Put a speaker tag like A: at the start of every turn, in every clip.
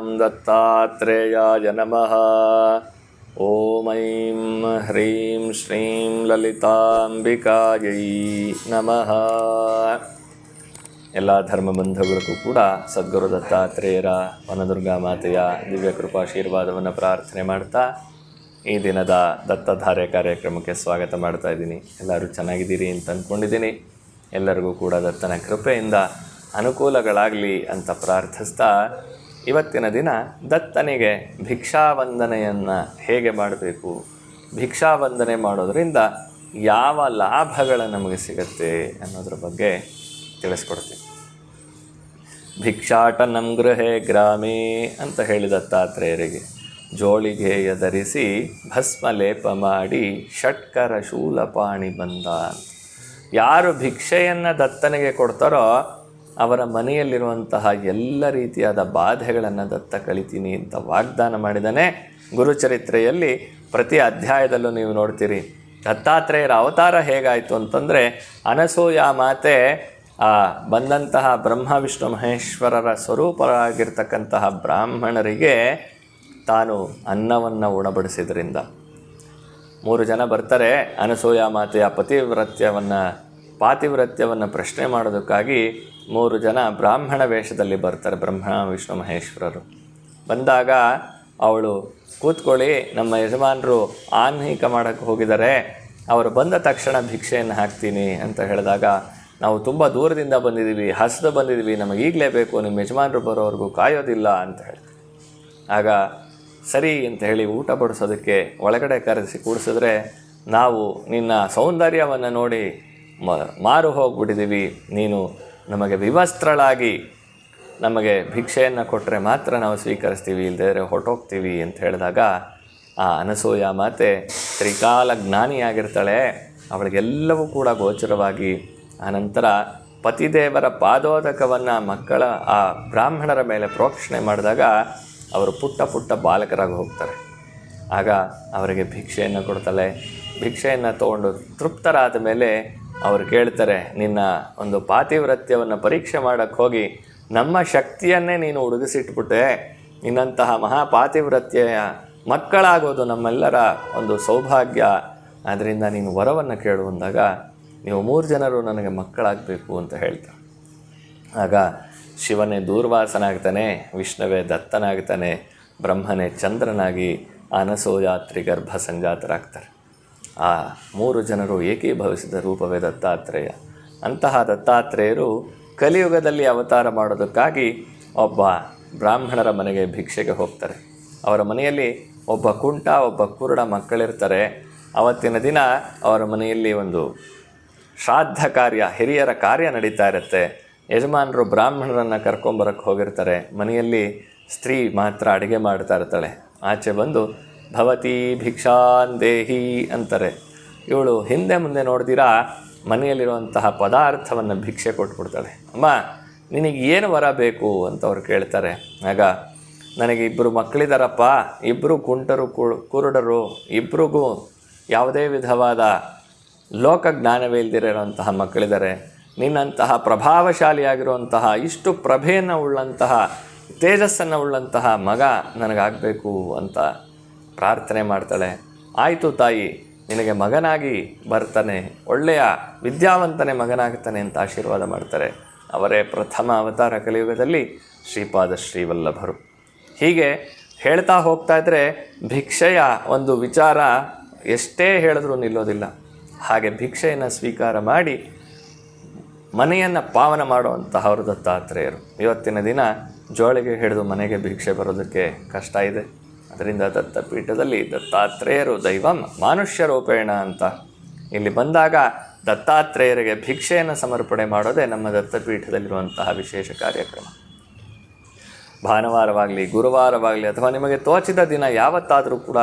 A: ॐ दत्तात्रेयाय नमः ॐ ऐं ह्रीं श्रीं ललिताम्बिकायै ನಮಃ ಎಲ್ಲ ಧರ್ಮ ಬಂಧುಗಳಿಗೂ ಕೂಡ ಸದ್ಗುರು ದತ್ತಾತ್ರೇಯರ ವನದುರ್ಗಾ ಮಾತೆಯ ದಿವ್ಯ ಕೃಪಾಶೀರ್ವಾದವನ್ನು ಪ್ರಾರ್ಥನೆ ಮಾಡ್ತಾ ಈ ದಿನದ ದತ್ತಧಾರೆ ಕಾರ್ಯಕ್ರಮಕ್ಕೆ ಸ್ವಾಗತ ಮಾಡ್ತಾ ಇದ್ದೀನಿ ಎಲ್ಲರೂ ಚೆನ್ನಾಗಿದ್ದೀರಿ ಅಂತ ಅಂದ್ಕೊಂಡಿದ್ದೀನಿ ಎಲ್ಲರಿಗೂ ಕೂಡ ದತ್ತನ ಕೃಪೆಯಿಂದ ಅನುಕೂಲಗಳಾಗಲಿ ಅಂತ ಪ್ರಾರ್ಥಿಸ್ತಾ ಇವತ್ತಿನ ದಿನ ದತ್ತನಿಗೆ ಭಿಕ್ಷಾವಂದನೆಯನ್ನು ಹೇಗೆ ಮಾಡಬೇಕು? ಭಿಕ್ಷಾವಂದನೆ ಮಾಡೋದರಿಂದ ಯಾವ ಲಾಭಗಳು ನಮಗೆ ಸಿಗುತ್ತೆ ಅನ್ನೋದ್ರ ಬಗ್ಗೆ ತಿಳಿಸ್ಕೊಡ್ತೀನಿ. ಭಿಕ್ಷಾಟನಂ ಗೃಹೇ ಗ್ರಾಮೇ ಅಂತ ಹೇಳಿದ ದತ್ತಾತ್ರೇಯರಿಗೆ ಜೋಳಿಗೆಯ ಭಸ್ಮ ಲೇಪ ಮಾಡಿ ಷಟ್ಕರ ಶೂಲಪಾಣಿ ಬಂದ. ಯಾರು ಭಿಕ್ಷೆಯನ್ನು ದತ್ತನಿಗೆ ಕೊಡ್ತಾರೋ ಅವರ ಮನೆಯಲ್ಲಿರುವಂತಹ ಎಲ್ಲ ರೀತಿಯಾದ ಬಾಧೆಗಳನ್ನು ದತ್ತ ಕಳಿತೀನಿ ಅಂತ ವಾಗ್ದಾನ ಮಾಡಿದನೆ ಗುರುಚರಿತ್ರೆಯಲ್ಲಿ ಪ್ರತಿ ಅಧ್ಯಾಯದಲ್ಲೂ ನೀವು ನೋಡ್ತೀರಿ, ದತ್ತಾತ್ರೇಯರ ಅವತಾರ ಹೇಗಾಯಿತು ಅಂತಂದರೆ, ಅನಸೂಯ ಮಾತೆ ಬಂದಂತಹ ಬ್ರಹ್ಮ ವಿಷ್ಣು ಮಹೇಶ್ವರರ ಸ್ವರೂಪರಾಗಿರ್ತಕ್ಕಂತಹ ಬ್ರಾಹ್ಮಣರಿಗೆ ತಾನು ಅನ್ನವನ್ನು ಉಣಬಡಿಸಿದ್ರಿಂದ. ಮೂರು ಜನ ಬರ್ತಾರೆ, ಅನಸೂಯ ಮಾತೆಯ ಪತಿವ್ರತ್ಯವನ್ನು, ಪಾತಿವ್ರತ್ಯವನ್ನು ಪ್ರಶ್ನೆ ಮಾಡೋದಕ್ಕಾಗಿ ಮೂರು ಜನ ಬ್ರಾಹ್ಮಣ ವೇಷದಲ್ಲಿ ಬರ್ತಾರೆ ಬ್ರಹ್ಮ ವಿಷ್ಣು, ಮಹೇಶ್ವರರು. ಬಂದಾಗ ಅವಳು, ಕೂತ್ಕೊಳ್ಳಿ, ನಮ್ಮ ಯಜಮಾನರು ಆನ್ಹಿಕ ಮಾಡೋಕ್ಕೆ ಹೋಗಿದ್ದಾರೆ. ಅವರು ಬಂದ ತಕ್ಷಣ ಭಿಕ್ಷೆಯನ್ನು ಹಾಕ್ತೀನಿ, ಅಂತ ಹೇಳಿದಾಗ, ನಾವು ತುಂಬ ದೂರದಿಂದ ಬಂದಿದ್ದೀವಿ, ಹಸಿದು ಬಂದಿದ್ದೀವಿ, ನಮಗೆ ಈಗಲೇ ಬೇಕು, ನಿಮ್ಮ ಯಜಮಾನರು ಬರೋವರೆಗೂ ಕಾಯೋದಿಲ್ಲ, ಅಂತ ಹೇಳಿ ಆಗ, ಸರಿ, ಅಂತ ಹೇಳಿ ಊಟ ಬಡಿಸೋದಕ್ಕೆ ಒಳಗಡೆ ಕರೆಸಿ ಕೂಡಿಸಿದ್ರೆ, ನಾವು ನಿನ್ನ ಸೌಂದರ್ಯವನ್ನು ನೋಡಿ ಮಾರು ಹೋಗ್ಬಿಟ್ಟಿದ್ದೀವಿ, ನೀನು ನಮಗೆ ವಿವಸ್ತ್ರಳಾಗಿ ನಮಗೆ ಭಿಕ್ಷೆಯನ್ನು ಕೊಟ್ಟರೆ ಮಾತ್ರ ನಾವು ಸ್ವೀಕರಿಸ್ತೀವಿ ಇಲ್ಲದೇ ಹೊರಟೋಗ್ತೀವಿ ಅಂತ ಹೇಳಿದಾಗ ಆ ಅನಸೂಯ ಮಾತೆ ತ್ರಿಕಾಲ ಜ್ಞಾನಿಯಾಗಿರ್ತಾಳೆ. ಅವಳಿಗೆಲ್ಲವೂ ಕೂಡ ಗೋಚರವಾಗಿ ಆನಂತರ ಪತಿದೇವರ ಪಾದೋದಕವನ್ನು ಮಕ್ಕಳ, ಆ ಬ್ರಾಹ್ಮಣರ ಮೇಲೆ ಪ್ರೋಕ್ಷಣೆ ಮಾಡಿದಾಗ ಅವರು ಪುಟ್ಟ ಪುಟ್ಟ ಬಾಲಕರಾಗಿ ಹೋಗ್ತಾರೆ. ಆಗ ಅವರಿಗೆ ಭಿಕ್ಷೆಯನ್ನು ಕೊಡ್ತಾಳೆ. ಭಿಕ್ಷೆಯನ್ನು ತಗೊಂಡು ತೃಪ್ತರಾದ ಮೇಲೆ ಅವರು ಕೇಳ್ತಾರೆ, ನಿನ್ನ ಒಂದು ಪಾತಿವ್ರತ್ಯವನ್ನು ಪರೀಕ್ಷೆ ಮಾಡೋಕ್ಕೆ ಹೋಗಿ, ನಮ್ಮ ಶಕ್ತಿಯನ್ನೇ ನೀನು ಉಡುಗಿಸಿಟ್ಬಿಟ್ಟೆ ನಿನ್ನಂತಹ ಮಹಾಪಾತಿವ್ರತ್ಯೆಯ ಮಕ್ಕಳಾಗೋದು ನಮ್ಮೆಲ್ಲರ ಒಂದು ಸೌಭಾಗ್ಯ. ಆದ್ದರಿಂದ ನೀನು ವರವನ್ನು ಕೇಳುವಂದಾಗ ನೀವು ಮೂರು ಜನರು ನನಗೆ ಮಕ್ಕಳಾಗಬೇಕು ಅಂತ ಹೇಳ್ತಾರೆ. ಆಗ ಶಿವನೇ ದೂರ್ವಾಸನಾಗ್ತಾನೆ, ವಿಷ್ಣುವೇ ದತ್ತನಾಗ್ತಾನೆ, ಬ್ರಹ್ಮನೇ ಚಂದ್ರನಾಗಿ ಅನಸೋಯಾತ್ರಿ ಗರ್ಭ ಸಂಜಾತರಾಗ್ತಾರೆ. ಆ ಮೂರು ಜನರು ಏಕೀಭವಿಸಿದ ರೂಪವೇ ದತ್ತಾತ್ರೇಯ. ಅಂತಹ ದತ್ತಾತ್ರೇಯರು ಕಲಿಯುಗದಲ್ಲಿ ಅವತಾರ ಮಾಡೋದಕ್ಕಾಗಿ ಒಬ್ಬ ಬ್ರಾಹ್ಮಣರ ಮನೆಗೆ ಭಿಕ್ಷೆಗೆ ಹೋಗ್ತಾರೆ. ಅವರ ಮನೆಯಲ್ಲಿ ಒಬ್ಬ ಕುಂಟ, ಒಬ್ಬ ಕುರುಡ ಮಕ್ಕಳಿರ್ತಾರೆ. ಅವತ್ತಿನ ದಿನ ಅವರ ಮನೆಯಲ್ಲಿ ಒಂದು ಶ್ರಾದ್ದ ಕಾರ್ಯ, ಹಿರಿಯರ ಕಾರ್ಯ ನಡೀತಾ ಇರುತ್ತೆ. ಯಜಮಾನರು ಬ್ರಾಹ್ಮಣರನ್ನು ಕರ್ಕೊಂಬರಕ್ಕೆ ಹೋಗಿರ್ತಾರೆ. ಮನೆಯಲ್ಲಿ ಸ್ತ್ರೀ ಮಾತ್ರ ಅಡುಗೆ ಮಾಡ್ತಾ ಇರ್ತಾಳೆ. ಆಚೆ ಬಂದು ಭವತಿ ಭಿಕ್ಷಾನ್ ದೇಹಿ ಅಂತಾರೆ. ಇವಳು ಹಿಂದೆ ಮುಂದೆ ನೋಡ್ದಿರಾ, ಮನೆಯಲ್ಲಿರುವಂತಹ ಪದಾರ್ಥವನ್ನು ಭಿಕ್ಷೆ ಕೊಟ್ಬಿಡ್ತಾಳೆ. ಅಮ್ಮ, ನಿನಗೆ ಏನು ವರ ಬೇಕು ಅಂತ ಅವ್ರು ಕೇಳ್ತಾರೆ. ಆಗ, ನನಗೆ ಇಬ್ಬರು ಮಕ್ಕಳಿದಾರಪ್ಪ ಇಬ್ಬರು ಕುಂಟರು ಕುರುಡರು ಇಬ್ಬರಿಗೂ ಯಾವುದೇ ವಿಧವಾದ ಲೋಕ ಜ್ಞಾನವೇ ಇಲ್ದಿರೋಂತಹ ಮಕ್ಕಳಿದ್ದಾರೆ ನಿನ್ನಂತಹ ಪ್ರಭಾವಶಾಲಿಯಾಗಿರುವಂತಹ, ಇಷ್ಟು ಪ್ರಭೆಯನ್ನು ಉಳ್ಳಂತಹ, ತೇಜಸ್ಸನ್ನು ಉಳ್ಳಂತಹ ಮಗ ನನಗಾಗಬೇಕು ಅಂತ ಪ್ರಾರ್ಥನೆ ಮಾಡ್ತಾಳೆ. ಆಯಿತು ತಾಯಿ, ನಿನಗೆ ಮಗನಾಗಿ ಬರ್ತಾನೆ. ಒಳ್ಳೆಯ ವಿದ್ಯಾವಂತನೇ ಮಗನಾಗ್ತಾನೆ ಅಂತ ಆಶೀರ್ವಾದ ಮಾಡ್ತಾರೆ. ಅವರೇ ಪ್ರಥಮ ಅವತಾರ ಕಲಿಯುಗದಲ್ಲಿ ಶ್ರೀಪಾದ ಶ್ರೀವಲ್ಲಭರು. ಹೀಗೆ ಹೇಳ್ತಾ ಹೋಗ್ತಾ ಇದ್ದರೆ ಭಿಕ್ಷೆಯ ಒಂದು ವಿಚಾರ ಎಷ್ಟೇ ಹೇಳಿದ್ರೂ ನಿಲ್ಲೋದಿಲ್ಲ. ಹಾಗೆ ಭಿಕ್ಷೆಯನ್ನು ಸ್ವೀಕಾರ ಮಾಡಿ ಮನೆಯನ್ನು ಪಾವನ ಮಾಡುವಂತಹವರು ದತ್ತಾತ್ರೇಯರು ಇವತ್ತಿನ ದಿನ ಜೋಳಿಗೆ ಹಿಡಿದು ಮನೆಗೆ ಭಿಕ್ಷೆ ಬರೋದಕ್ಕೆ ಕಷ್ಟ ಇದೆ. ಅದರಿಂದ ದತ್ತಪೀಠದಲ್ಲಿ ದತ್ತಾತ್ರೇಯರು ದೈವಂ ಮಾನುಷ್ಯ ರೂಪೇಣ ಅಂತ. ಇಲ್ಲಿ ಬಂದಾಗ ದತ್ತಾತ್ರೇಯರಿಗೆ ಭಿಕ್ಷೆಯನ್ನು ಸಮರ್ಪಣೆ ಮಾಡೋದೇ ನಮ್ಮ ದತ್ತಪೀಠದಲ್ಲಿರುವಂತಹ ವಿಶೇಷ ಕಾರ್ಯಕ್ರಮ. ಭಾನುವಾರವಾಗಲಿ, ಗುರುವಾರವಾಗಲಿ ಅಥವಾ ನಿಮಗೆ ತೋಚಿದ ದಿನ ಯಾವತ್ತಾದರೂ ಕೂಡ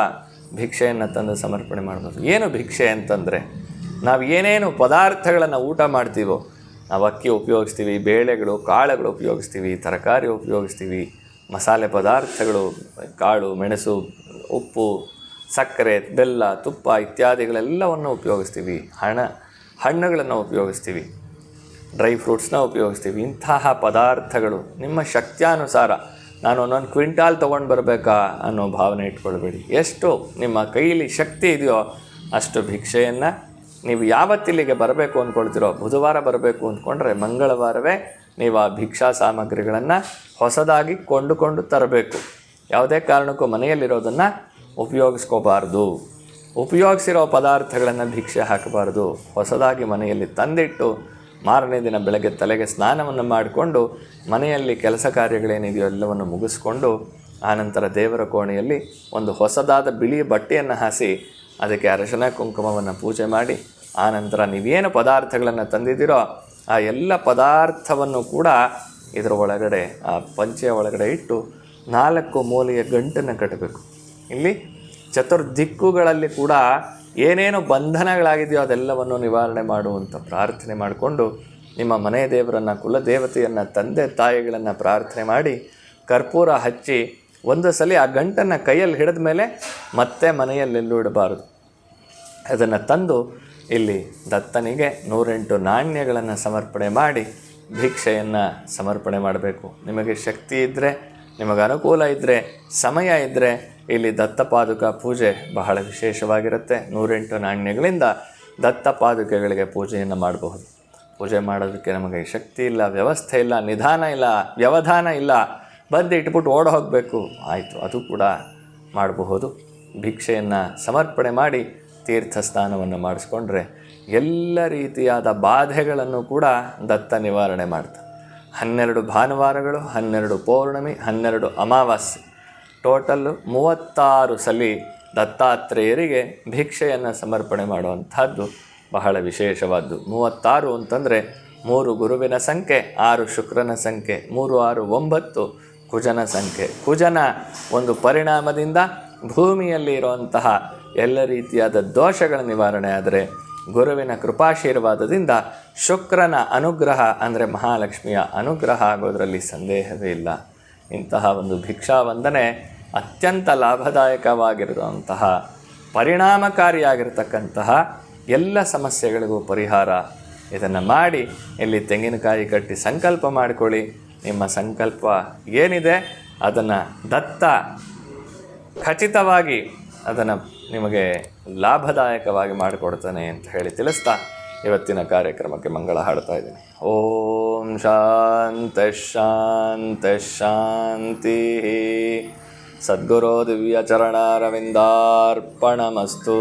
A: ಭಿಕ್ಷೆಯನ್ನು ತಂದು ಸಮರ್ಪಣೆ ಮಾಡ್ಬೋದು. ಏನು ಭಿಕ್ಷೆ ಅಂತಂದರೆ, ನಾವು ಏನೇನು ಪದಾರ್ಥಗಳನ್ನು ಊಟ ಮಾಡ್ತೀವೋ, ನಾವು ಅಕ್ಕಿ ಉಪಯೋಗಿಸ್ತೀವಿ, ಬೇಳೆಗಳು, ಕಾಳುಗಳು ಉಪಯೋಗಿಸ್ತೀವಿ, ತರಕಾರಿ ಉಪಯೋಗಿಸ್ತೀವಿ ಮಸಾಲೆ ಪದಾರ್ಥಗಳು, ಕಾಳು, ಮೆಣಸು, ಉಪ್ಪು, ಸಕ್ಕರೆ, ಬೆಲ್ಲ, ತುಪ್ಪ ಇತ್ಯಾದಿಗಳೆಲ್ಲವನ್ನು ಉಪಯೋಗಿಸ್ತೀವಿ. ಹಣ, ಹಣ್ಣುಗಳನ್ನು ಉಪಯೋಗಿಸ್ತೀವಿ. ಡ್ರೈ ಫ್ರೂಟ್ಸ್ನ ಉಪಯೋಗಿಸ್ತೀವಿ. ಇಂತಹ ಪದಾರ್ಥಗಳು ನಿಮ್ಮ ಶಕ್ತ್ಯಾನುಸಾರ ನಾನು ಒಂದೊಂದು ಕ್ವಿಂಟಾಲ್ ತೊಗೊಂಡು ಬರಬೇಕಾ ಅನ್ನೋ ಭಾವನೆ ಇಟ್ಕೊಳ್ಬೇಡಿ. ಎಷ್ಟು ನಿಮ್ಮ ಕೈಯಲ್ಲಿ ಶಕ್ತಿ ಇದೆಯೋ ಅಷ್ಟು ಭಿಕ್ಷೆಯನ್ನು ನೀವು ಯಾವತ್ತಿಲ್ಲಿಗೆ ಬರಬೇಕು ಅಂದ್ಕೊಳ್ತಿರೋ, ಬುಧವಾರ ಬರಬೇಕು ಅಂದ್ಕೊಂಡ್ರೆ ಮಂಗಳವಾರವೇ ನೀವು ಆ ಭಿಕ್ಷಾ ಸಾಮಗ್ರಿಗಳನ್ನು ಹೊಸದಾಗಿ ಕೊಂಡುಕೊಂಡು ತರಬೇಕು. ಯಾವುದೇ ಕಾರಣಕ್ಕೂ ಮನೆಯಲ್ಲಿರೋದನ್ನು ಉಪಯೋಗಿಸ್ಕೋಬಾರ್ದು. ಉಪಯೋಗಿಸಿರೋ ಪದಾರ್ಥಗಳನ್ನು ಭಿಕ್ಷೆ ಹಾಕಬಾರ್ದು. ಹೊಸದಾಗಿ ಮನೆಯಲ್ಲಿ ತಂದಿಟ್ಟು ಮಾರನೇ ದಿನ ಬೆಳಗ್ಗೆ ತಲೆಗೆ ಸ್ನಾನವನ್ನು ಮಾಡಿಕೊಂಡು ಮನೆಯಲ್ಲಿ ಕೆಲಸ ಕಾರ್ಯಗಳೇನಿದೆಯೋ ಎಲ್ಲವನ್ನು ಮುಗಿಸ್ಕೊಂಡು, ಆನಂತರ ದೇವರ ಕೋಣೆಯಲ್ಲಿ ಒಂದು ಹೊಸದಾದ ಬಿಳಿ ಬಟ್ಟೆಯನ್ನು ಹಾಸಿ ಅದಕ್ಕೆ ಅರಶಿನ ಕುಂಕುಮವನ್ನು ಪೂಜೆ ಮಾಡಿ ಆನಂತರ ನೀವೇನು ಪದಾರ್ಥಗಳನ್ನು ತಂದಿದ್ದೀರೋ ಆ ಎಲ್ಲ ಪದಾರ್ಥವನ್ನು ಕೂಡ ಇದರ ಒಳಗಡೆ, ಆ ಪಂಚೆಯ ಒಳಗಡೆ ಇಟ್ಟು ನಾಲ್ಕು ಮೂಲೆಯ ಗಂಟನ್ನು ಕಟ್ಟಬೇಕು. ಇಲ್ಲಿ ಚತುರ್ದಿಕ್ಕುಗಳಲ್ಲಿ ಕೂಡ ಏನೇನು ಬಂಧನಗಳಾಗಿದೆಯೋ ಅದೆಲ್ಲವನ್ನು ನಿವಾರಣೆ ಮಾಡುವಂಥ ಪ್ರಾರ್ಥನೆ ಮಾಡಿಕೊಂಡು, ನಿಮ್ಮ ಮನೆ ದೇವರನ್ನು, ಕುಲದೇವತೆಯನ್ನು, ತಂದೆ ತಾಯಿಗಳನ್ನು ಪ್ರಾರ್ಥನೆ ಮಾಡಿ, ಕರ್ಪೂರ ಹಚ್ಚಿ ಒಂದು ಸಲ ಆ ಗಂಟನ್ನು ಕೈಯಲ್ಲಿ ಹಿಡಿದ ಮೇಲೆ ಮತ್ತೆ ಮನೆಯಲ್ಲೆಲ್ಲೂ ಇಡಬಾರದು. ಅದನ್ನು ತಂದು ಇಲ್ಲಿ ದತ್ತನಿಗೆ ನೂರೆಂಟು ನಾಣ್ಯಗಳನ್ನು ಸಮರ್ಪಣೆ ಮಾಡಿ, ಭಿಕ್ಷೆಯನ್ನು ಸಮರ್ಪಣೆ ಮಾಡಬೇಕು. ನಿಮಗೆ ಶಕ್ತಿ ಇದ್ದರೆ ನಿಮಗೆ ಅನುಕೂಲ ಇದ್ದರೆ ಸಮಯ ಇದ್ದರೆ ಇಲ್ಲಿ ದತ್ತಪಾದುಕ ಪೂಜೆ ಬಹಳ ವಿಶೇಷವಾಗಿರುತ್ತೆ. ನೂರೆಂಟು ನಾಣ್ಯಗಳಿಂದ ದತ್ತಪಾದುಕೆಗಳಿಗೆ ಪೂಜೆಯನ್ನು ಮಾಡಬಹುದು. ಪೂಜೆ ಮಾಡೋದಕ್ಕೆ ನಮಗೆ ಶಕ್ತಿ ಇಲ್ಲ, ವ್ಯವಸ್ಥೆ ಇಲ್ಲ, ನಿಧಾನ ಇಲ್ಲ, ವ್ಯವಧಾನ ಇಲ್ಲ. ಬಂದು ಇಟ್ಬಿಟ್ಟು ಓಡ ಹೋಗಬೇಕು. ಆಯಿತು, ಅದು ಕೂಡ ಮಾಡಬಹುದು. ಭಿಕ್ಷೆಯನ್ನು ಸಮರ್ಪಣೆ ಮಾಡಿ ತೀರ್ಥ ಸ್ನಾನವನ್ನು ಮಾಡಿಸ್ಕೊಂಡ್ರೆ ಎಲ್ಲ ರೀತಿಯಾದ ಬಾಧೆಗಳನ್ನು ಕೂಡ ದತ್ತ ನಿವಾರಣೆ ಮಾಡ್ತಾರೆ ಹನ್ನೆರಡು ಭಾನುವಾರಗಳು, ಹನ್ನೆರಡು ಪೌರ್ಣಮಿ, ಹನ್ನೆರಡು ಅಮಾವಾಸ್ಯೆ. ಟೋಟಲ್ಲು ಮೂವತ್ತಾರು ಸಲಿ ದತ್ತಾತ್ರೇಯರಿಗೆ ಭಿಕ್ಷೆಯನ್ನು ಸಮರ್ಪಣೆ ಮಾಡುವಂಥದ್ದು ಬಹಳ ವಿಶೇಷವಾದ್ದು. ಮೂವತ್ತಾರು ಅಂತಂದರೆ ಮೂರು ಗುರುವಿನ ಸಂಖ್ಯೆ, ಆರು ಶುಕ್ರನ ಸಂಖ್ಯೆ, ಮೂರು ಆರು ಒಂಬತ್ತು ಕುಜನ ಸಂಖ್ಯೆ. ಕುಜನ ಒಂದು ಪರಿಣಾಮದಿಂದ ಭೂಮಿಯಲ್ಲಿ ಇರುವಂತಹ ಎಲ್ಲ ರೀತಿಯಾದ ದೋಷಗಳ ನಿವಾರಣೆ ಆದರೆ ಗುರುವಿನ ಕೃಪಾಶೀರ್ವಾದದಿಂದ ಶುಕ್ರನ ಅನುಗ್ರಹ ಅಂದರೆ ಮಹಾಲಕ್ಷ್ಮಿಯ ಅನುಗ್ರಹ ಆಗೋದರಲ್ಲಿ ಸಂದೇಹವೇ ಇಲ್ಲ. ಇಂತಹ ಒಂದು ಭಿಕ್ಷಾವಂದನೆ ಅತ್ಯಂತ ಲಾಭದಾಯಕವಾಗಿರುವಂತಹ ಪರಿಣಾಮಕಾರಿಯಾಗಿರ್ತಕ್ಕಂತಹ ಎಲ್ಲ ಸಮಸ್ಯೆಗಳಿಗೂ ಪರಿಹಾರ ಇದನ್ನು ಮಾಡಿ ಇಲ್ಲಿ ತೆಂಗಿನಕಾಯಿ ಕಟ್ಟಿ ಸಂಕಲ್ಪ ಮಾಡಿಕೊಳ್ಳಿ. ನಿಮ್ಮ ಸಂಕಲ್ಪ ಏನಿದೆ ಅದನ್ನು ದತ್ತ ಖಚಿತವಾಗಿ ಅದನ್ನು ನಿಮಗೆ ಲಾಭದಾಯಕವಾಗಿ ಮಾಡಿಕೊಡ್ತಾನೆ ಅಂತ ಹೇಳಿ ತಿಳಿಸ್ತಾ ಇವತ್ತಿನ ಕಾರ್ಯಕ್ರಮಕ್ಕೆ ಮಂಗಳ ಹಾಡ್ತಾ ಇದ್ದೀನಿ. ಓಂ ಶಾಂತ ಶಾಂತ ಶಾಂತಿ. ಸದ್ಗುರೋ ದಿವ್ಯ ಚರಣಾರವಿಂದಾರ್ಪಣಮಸ್ತು.